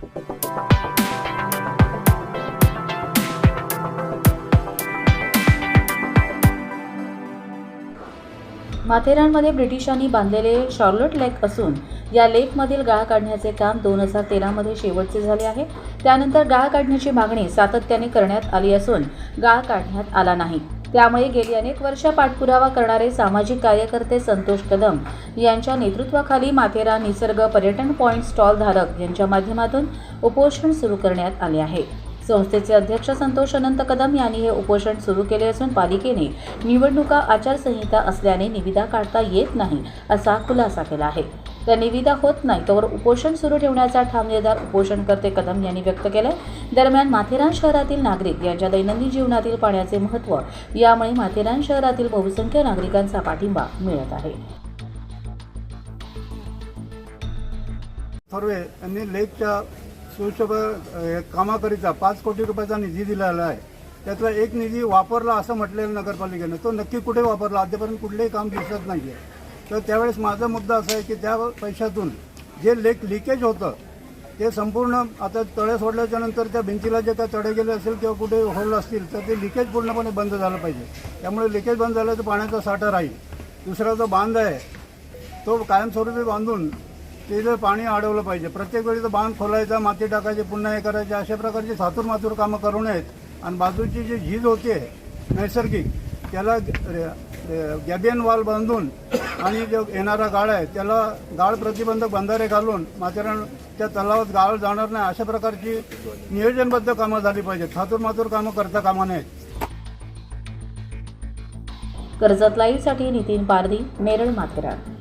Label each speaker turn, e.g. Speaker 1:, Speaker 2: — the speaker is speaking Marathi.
Speaker 1: माथेरानमध्ये ब्रिटिशांनी बांधलेले शॉर्लोट लेक असून या लेकमधील गाळ काढण्याचे काम दोन हजार तेरामध्ये शेवटचे झाले आहे. त्यानंतर गाळ काढण्याची मागणी सातत्याने करण्यात आली असून गाळ काढण्यात आला नाही. त्यामुळे गेली अनेक वर्ष पाठपुरावा करणारे सामाजिक कार्यकर्ते संतोष कदम यांच्या नेतृत्वाखाली माथेरा निसर्ग पर्यटन पॉईंट स्टॉल धारक यांच्या माध्यमातून उपोषण सुरू करण्यात आले आहे. संस्थेचे अध्यक्ष संतोष अनंत कदम यांनी हे उपोषण सुरू केले असून पालिकेने निवडणुका आचारसंहिता असल्याने निविदा काढता येत नाही असा खुलासा केला आहे. त्या निविदा होत नाही तोवर उपोषण सुरू ठेवण्याचा ठाम निर्धार उपोषणकर्ते कदम यांनी व्यक्त केलाय. दरम्यान माथेरान शहरातील नागरिक यांच्या दैनंदिन जीवनातील पाण्याचे महत्त्व यामुळे माथेरान शहरातील बहुसंख्य नागरिकांचा पाठिंबा मिळत आहे.
Speaker 2: थोरवे यांनी लेकच्या सुशोभ कामाकरिता पाच कोटी रुपयाचा निधी दिलेला आहे. त्यातला एक निधी वापरला असं म्हटलेलं नगरपालिकेनं तो नक्की कुठे वापरला? अद्यापर्यंत कुठलंही काम दिसत नाही आहे तर त्यावेळेस माझा मुद्दा असा आहे की त्या पैशातून जे लेक लिकेज होतं ते संपूर्ण आता तळे सोडल्याच्या नंतर त्या भिंतीला जे काय तडे गेले असेल किंवा कुठे होल असतील तर ते लिकेज पूर्णपणे बंद झालं पाहिजे. त्यामुळे लिकेज बंद झालं तर पाण्याचा साठा राहील. दुसरा जो बांध आहे तो कायमस्वरूपी बांधून तिथं पाणी अडवलं पाहिजे. प्रत्येक वेळी तो बांध खोलायचा माती टाकायची पुन्हा हे करायचे अशा प्रकारची सातूर मातूर कामं करू नयेत आणि बाजूची जी झीज होते नैसर्गिक त्याला गॅबियन वाल बांधून आणि जो येणारा गाळ आहे त्याला गाळ प्रतिबंधक बंधारे घालून माथेरान त्या तलावात गाळ जाणार नाही अशा प्रकारची नियोजनबद्ध कामं झाली पाहिजेत. थातूर मातूर कामं करता कामा नयेत
Speaker 1: कर्जत लाईव्हसाठी नितीन पारधी नेरळ माथेरान.